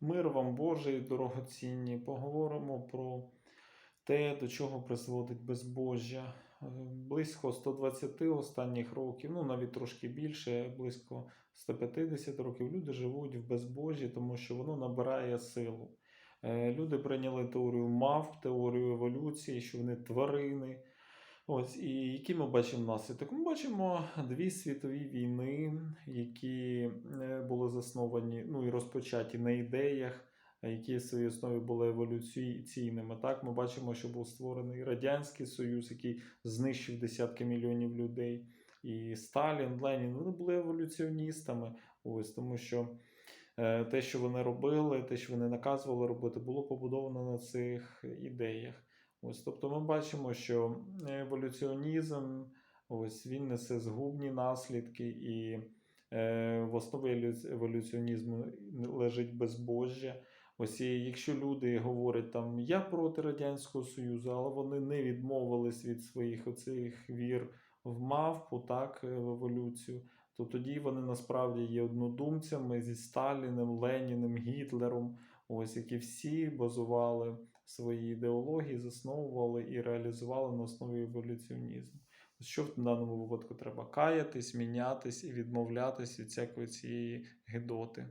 Мир вам Божий, дорогоцінні. Поговоримо про те, до чого призводить безбожжя. Е, Близько 120 останніх років, ну навіть трошки більше, близько 150 років люди живуть в безбожжі, тому що воно набирає силу. Е, Люди прийняли теорію мав, теорію еволюції, що вони тварини. Ось, і які ми бачимо наслідок? Ми бачимо дві світові війни, які е, були засновані ну, і розпочаті на ідеях, які в своїй основі були еволюційними. Так, ми бачимо, що був створений Радянський Союз, який знищив десятки мільйонів людей. І Сталін, Ленін вони були еволюціоністами. Ось тому що е, те, що вони робили, те, що вони наказували робити, було побудовано на цих ідеях. Ось, тобто ми бачимо, що еволюціонізм ось, він несе згубні наслідки, і е, в основі еволюціонізму лежить безбожжя. Ось і якщо люди говорять там я проти Радянського Союзу, але вони не відмовились від своїх оцих вір в мавпу, так, в еволюцію, то тоді вони насправді є однодумцями зі Сталіним, Леніним, Гітлером, ось які всі базували свої ідеології, засновували і реалізували на основі еволюціонізму. Що в даному випадку треба каятись, мінятись і відмовлятись від всякої цієї гидоти.